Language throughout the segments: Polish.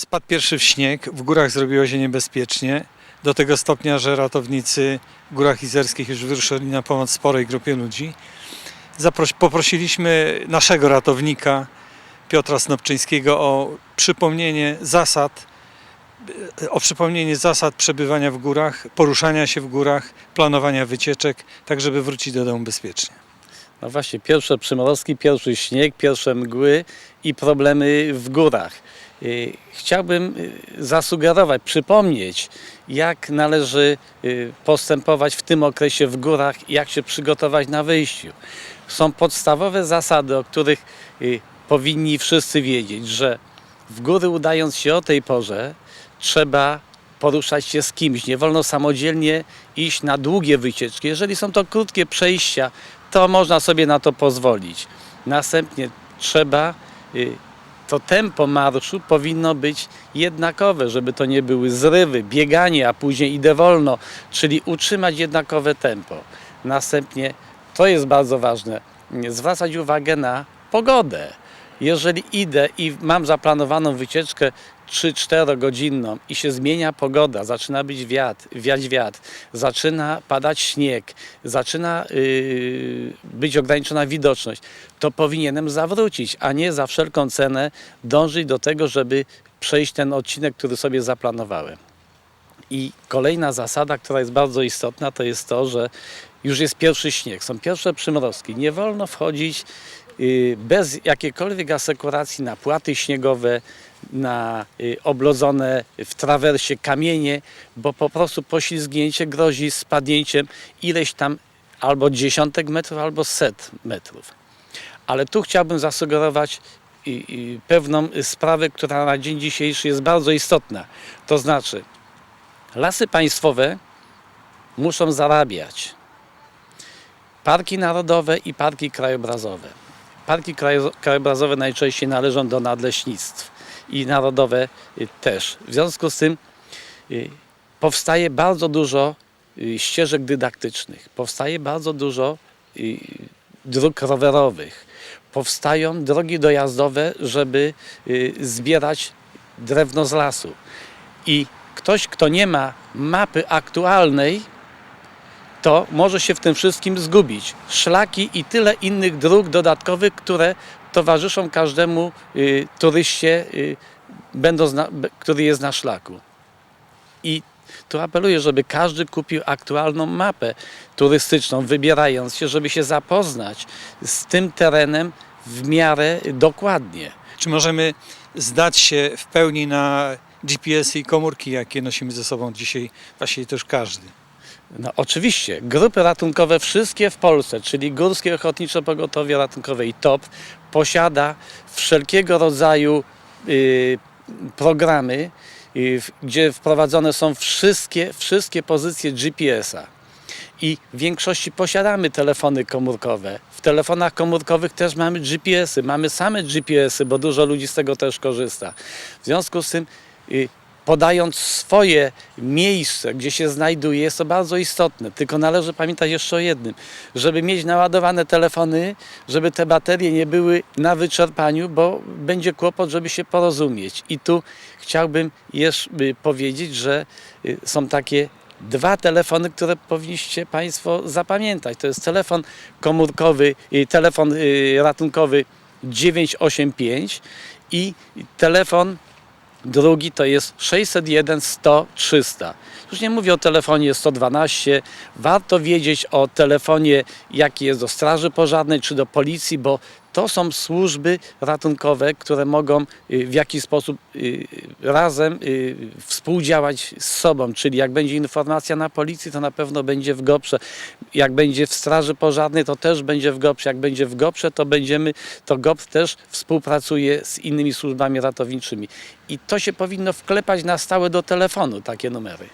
Spadł pierwszy w śnieg, w górach zrobiło się niebezpiecznie. Do tego stopnia, że ratownicy w Górach Izerskich już wyruszyli na pomoc sporej grupie ludzi. Zapros- poprosiliśmy naszego ratownika Piotra Snopczyńskiego o przypomnienie zasad, o przypomnienie zasad przebywania w górach, poruszania się w górach, planowania wycieczek, tak żeby wrócić do domu bezpiecznie. No właśnie, pierwsze przymrozki, pierwszy śnieg, pierwsze mgły i problemy w górach. Y, Chciałbym y, zasugerować, przypomnieć, jak należy y, postępować w tym okresie w górach, jak się przygotować na wyjściu. Są podstawowe zasady, o których powinni wszyscy wiedzieć, że w góry udając się o tej porze, trzeba poruszać się z kimś. Nie wolno samodzielnie iść na długie wycieczki. Jeżeli są to krótkie przejścia, to można sobie na to pozwolić. Następnie trzeba, to tempo marszu powinno być jednakowe, żeby to nie były zrywy, bieganie, a później idę wolno, czyli utrzymać jednakowe tempo. Następnie, to jest bardzo ważne, zwracać uwagę na pogodę. Jeżeli idę i mam zaplanowaną wycieczkę 3-4 godzinną i się zmienia pogoda, zaczyna być wiatr, wiać wiatr, zaczyna padać śnieg, zaczyna yy, być ograniczona widoczność, to powinienem zawrócić, a nie za wszelką cenę dążyć do tego, żeby przejść ten odcinek, który sobie zaplanowałem. I kolejna zasada, która jest bardzo istotna, to jest to, że już jest pierwszy śnieg, są pierwsze przymrozki. Nie wolno wchodzić y, bez jakiejkolwiek asekuracji na płaty śniegowe, na y, oblodzone w trawersie kamienie, bo po prostu poślizgnięcie grozi spadnięciem ileś tam albo dziesiątek metrów, albo set metrów. Ale tu chciałbym zasugerować y, y, pewną sprawę, która na dzień dzisiejszy jest bardzo istotna. To znaczy, lasy państwowe muszą zarabiać. Parki narodowe i parki krajobrazowe. Parki krajo- krajobrazowe najczęściej należą do nadleśnictw i narodowe y, też. W związku z tym y, powstaje bardzo dużo y, ścieżek dydaktycznych, powstaje bardzo dużo dróg rowerowych, powstają drogi dojazdowe, żeby zbierać drewno z lasu. I ktoś, kto nie ma mapy aktualnej, to może się w tym wszystkim zgubić. Szlaki i tyle innych dróg dodatkowych, które towarzyszą każdemu y, turyście, y, który jest na szlaku. I tu apeluję, żeby każdy kupił aktualną mapę turystyczną, wybierając się, żeby się zapoznać z tym terenem w miarę dokładnie. Czy możemy zdać się w pełni na GPS i komórki, jakie nosimy ze sobą dzisiaj, właściwie już każdy? No oczywiście, grupy ratunkowe wszystkie w Polsce, czyli Górskie Ochotnicze Pogotowie Ratunkowe i TOP posiada wszelkiego rodzaju y, programy, y, gdzie wprowadzone są wszystkie, wszystkie pozycje GPS-a. I w większości posiadamy telefony komórkowe. W telefonach komórkowych też mamy GPS-y, mamy same GPS-y, bo dużo ludzi z tego też korzysta. W związku z tym, y, podając swoje miejsce, gdzie się znajduje, jest to bardzo istotne. Tylko należy pamiętać jeszcze o jednym, żeby mieć naładowane telefony, żeby te baterie nie były na wyczerpaniu, bo będzie kłopot, żeby się porozumieć. I tu chciałbym jeszcze powiedzieć, że y, są takie dwa telefony, które powinniście Państwo zapamiętać. To jest telefon komórkowy, y, telefon y, ratunkowy 985 i telefon drugi to jest 601 100 300. Już nie mówię o telefonie 112. Warto wiedzieć o telefonie, jaki jest do Straży Pożarnej czy do Policji, bo to są służby ratunkowe, które mogą y, w jakiś sposób y, razem y, współdziałać z sobą. Czyli jak będzie informacja na policji, to na pewno będzie w GOPRze. Jak będzie w Straży Pożarnej, to też będzie w GOPRze. Jak będzie w GOPRze, to będziemy, to GOPR też współpracuje z innymi służbami ratowniczymi. I to się powinno wklepać na stałe do telefonu, takie numery.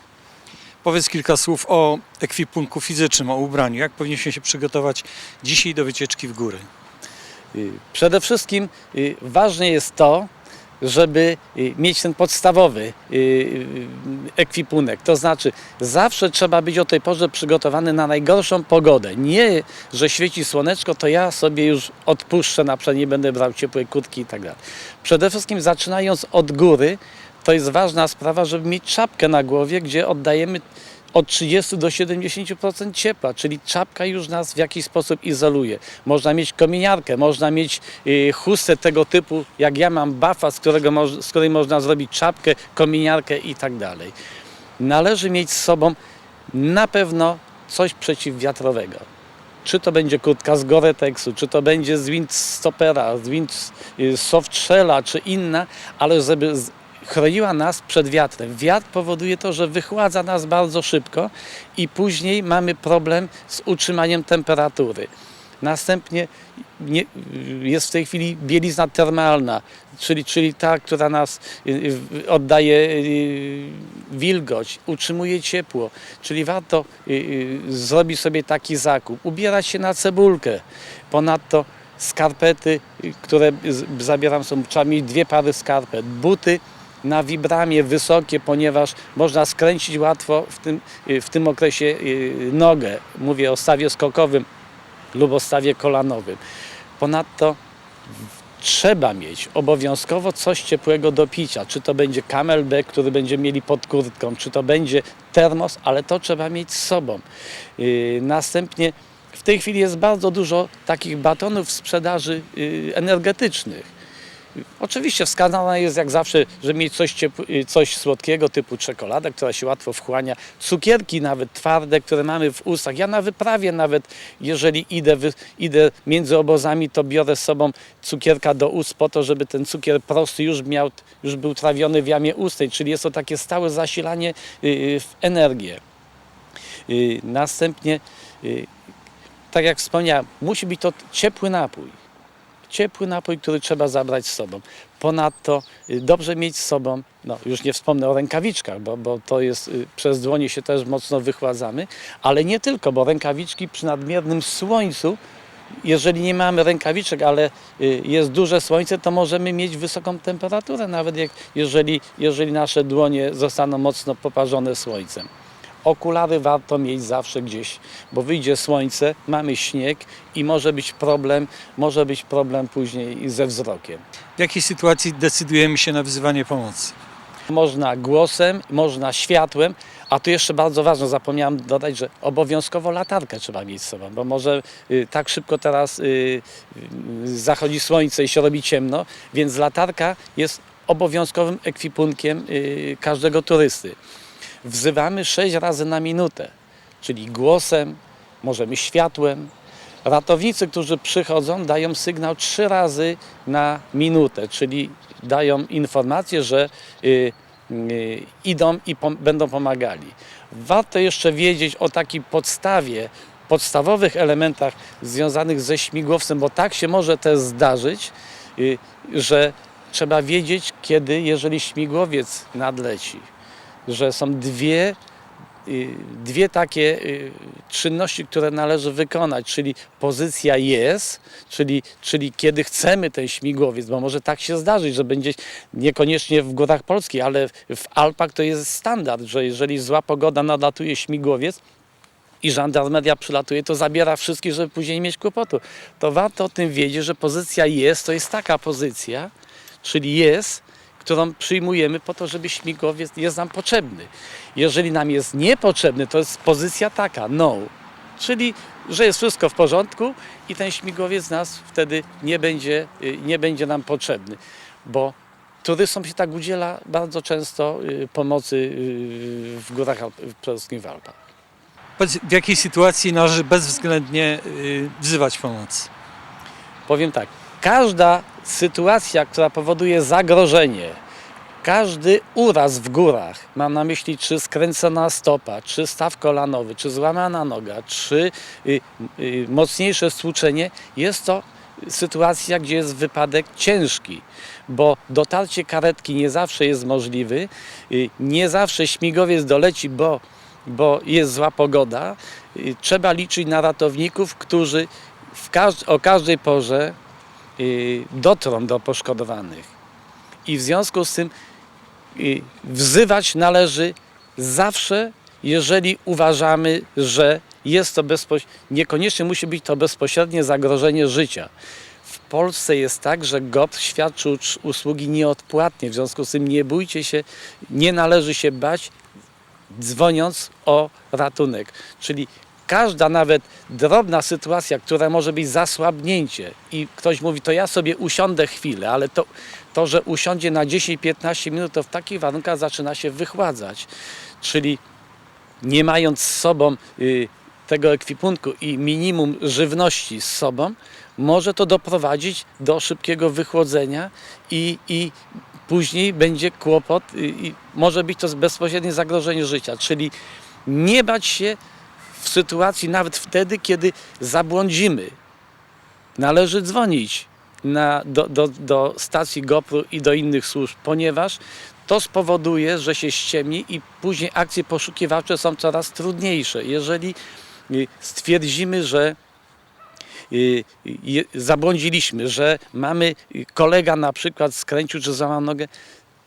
Powiedz kilka słów o ekwipunku fizycznym, o ubraniu. Jak powinniśmy się przygotować dzisiaj do wycieczki w góry? Przede wszystkim y, ważne jest to, żeby y, mieć ten podstawowy y, ekwipunek. To znaczy, zawsze trzeba być o tej porze przygotowany na najgorszą pogodę. Nie, że świeci słoneczko, to ja sobie już odpuszczę, na przykład nie będę brał ciepłej kurtki i tak dalej. Przede wszystkim zaczynając od góry, to jest ważna sprawa, żeby mieć czapkę na głowie, gdzie oddajemy od 30 do 70% ciepła, czyli czapka już nas w jakiś sposób izoluje. Można mieć kominiarkę, można mieć y, chustę tego typu, jak ja mam bafa, z, którego z której można zrobić czapkę, kominiarkę i tak dalej. Należy mieć z sobą na pewno coś przeciwwiatrowego. Czy to będzie kurtka z Gore-Texu, czy to będzie z Windstoppera, z Wind y, czy inna, ale żeby chroniła nas przed wiatrem. Wiatr powoduje to, że wychładza nas bardzo szybko i później mamy problem z utrzymaniem temperatury. Następnie nie, jest w tej chwili bielizna termalna, czyli, czyli ta, która nas y, y, oddaje y, wilgoć, utrzymuje ciepło. Czyli warto zrobić sobie taki zakup, ubierać się na cebulkę. Ponadto skarpety, które zabieram są, mieć dwie pary skarpet, buty na wibramie wysokie, ponieważ można skręcić łatwo w tym, y, w tym okresie y, nogę. Mówię o stawie skokowym lub o stawie kolanowym. Ponadto trzeba mieć obowiązkowo coś ciepłego do picia. Czy to będzie camelback, który będziemy mieli pod kurtką, czy to będzie termos, ale to trzeba mieć z sobą. Yy, Następnie w tej chwili jest bardzo dużo takich batonów w sprzedaży energetycznych. Oczywiście wskazane jest jak zawsze, żeby mieć coś, ciepł- coś słodkiego typu czekolada, która się łatwo wchłania, cukierki nawet twarde, które mamy w ustach. Ja na wyprawie nawet, jeżeli idę, idę między obozami, to biorę z sobą cukierka do ust po to, żeby ten cukier prosty już, miał, już był trawiony w jamie ustnej, czyli jest to takie stałe zasilanie yy, w energię. Następnie, tak jak wspomniałem, musi być to ciepły napój ciepły napój, który trzeba zabrać z sobą. Ponadto y, dobrze mieć z sobą, no już nie wspomnę o rękawiczkach, bo, bo to jest, y, przez dłonie się też mocno wychładzamy, ale nie tylko, bo rękawiczki przy nadmiernym słońcu, jeżeli nie mamy rękawiczek, ale y, jest duże słońce, to możemy mieć wysoką temperaturę, nawet jak, jeżeli, jeżeli nasze dłonie zostaną mocno poparzone słońcem. Okulary warto mieć zawsze gdzieś, bo wyjdzie słońce, mamy śnieg i może być problem, może być problem później ze wzrokiem. W jakiej sytuacji decydujemy się na wzywanie pomocy? Można głosem, można światłem, a tu jeszcze bardzo ważne, zapomniałem dodać, że obowiązkowo latarkę trzeba mieć z sobą, bo może y, tak szybko teraz y, y, zachodzi słońce i się robi ciemno, więc latarka jest obowiązkowym ekwipunkiem y, każdego turysty. Wzywamy sześć razy na minutę, czyli głosem, możemy światłem. Ratownicy, którzy przychodzą, dają sygnał trzy razy na minutę, czyli dają informację, że y, y, idą i pom- będą pomagali. Warto jeszcze wiedzieć o takiej podstawie, podstawowych elementach związanych ze śmigłowcem, bo tak się może też zdarzyć, y, że trzeba wiedzieć, kiedy, jeżeli śmigłowiec nadleci, że są dwie y, dwie takie y, czynności, które należy wykonać, czyli pozycja jest, czyli, czyli kiedy chcemy ten śmigłowiec, bo może tak się zdarzyć, że będzie niekoniecznie w górach Polski, ale w Alpach to jest standard, że jeżeli zła pogoda nadlatuje śmigłowiec, i żandarmeria przylatuje, to zabiera wszystkich, żeby później nie mieć kłopotu. To warto o tym wiedzieć, że pozycja jest, to jest taka pozycja, czyli jest, którą przyjmujemy po to, żeby śmigłowiec jest nam potrzebny. Jeżeli nam jest niepotrzebny, to jest pozycja taka, no. Czyli, że jest wszystko w porządku i ten śmigłowiec nas wtedy nie będzie, y, nie będzie nam potrzebny, bo turystom się tak udziela bardzo często y, pomocy y, w górach Alp, w polskich w Alpach. W jakiej sytuacji należy bezwzględnie wzywać pomoc? Powiem tak, każda sytuacja, która powoduje zagrożenie, każdy uraz w górach, mam na myśli czy skręcona stopa, czy staw kolanowy, czy złamana noga, czy y, y, mocniejsze stłuczenie, jest to sytuacja, gdzie jest wypadek ciężki, bo dotarcie karetki nie zawsze jest możliwy, y, nie zawsze śmigłowiec doleci, bo, bo jest zła pogoda. Y, Trzeba liczyć na ratowników, którzy w każd- o każdej porze dotrą do poszkodowanych. I w związku z tym y, wzywać należy zawsze, jeżeli uważamy, że jest to niekoniecznie musi być to bezpośrednie zagrożenie życia. W Polsce jest tak, że GOPR świadczy usługi nieodpłatnie, w związku z tym nie bójcie się, nie należy się bać, dzwoniąc o ratunek. Czyli każda nawet drobna sytuacja, która może być zasłabnięcie i ktoś mówi, to ja sobie usiądę chwilę, ale to, to że usiądzie na 10-15 minut, to w takich warunkach zaczyna się wychładzać. Czyli nie mając z sobą y, tego ekwipunku i minimum żywności z sobą, może to doprowadzić do szybkiego wychłodzenia i, i później będzie kłopot y, i może być to bezpośrednie zagrożenie życia. Czyli nie bać się w sytuacji nawet wtedy, kiedy zabłądzimy. Należy dzwonić na, do, do, do stacji GoPro i do innych służb, ponieważ to spowoduje, że się ściemni i później akcje poszukiwawcze są coraz trudniejsze. Jeżeli y, stwierdzimy, że y, je- zabłądziliśmy, że mamy y, kolega na przykład skręcił czy złamał nogę,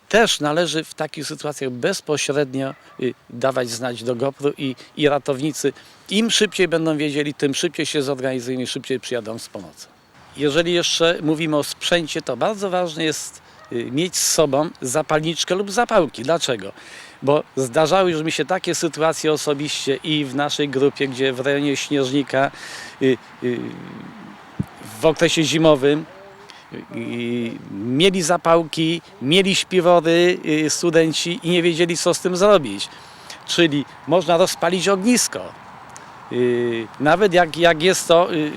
też należy w takich sytuacjach bezpośrednio y, dawać znać do GoPro i, i ratownicy im szybciej będą wiedzieli, tym szybciej się zorganizują i szybciej przyjadą z pomocą. Jeżeli jeszcze mówimy o sprzęcie, to bardzo ważne jest y, mieć z sobą zapalniczkę lub zapałki. Dlaczego? Bo zdarzały już mi się takie sytuacje osobiście i w naszej grupie, gdzie w rejonie Śnieżnika y, w okresie zimowym mieli zapałki, mieli śpiwory y, studenci i nie wiedzieli co z tym zrobić. Czyli można rozpalić ognisko. Y, Nawet jak, jak jest to y,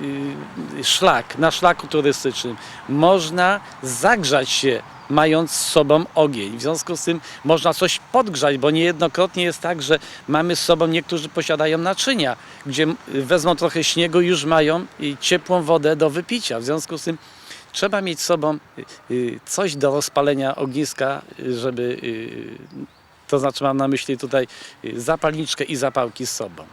szlak, na szlaku turystycznym, można zagrzać się mając z sobą ogień. W związku z tym można coś podgrzać, bo niejednokrotnie jest tak, że mamy z sobą, niektórzy posiadają naczynia, gdzie wezmą trochę śniegu już mają ciepłą wodę do wypicia. W związku z tym trzeba mieć sobą y, y, coś do rozpalenia ogniska, y, żeby, to znaczy mam na myśli tutaj zapalniczkę i zapałki z sobą.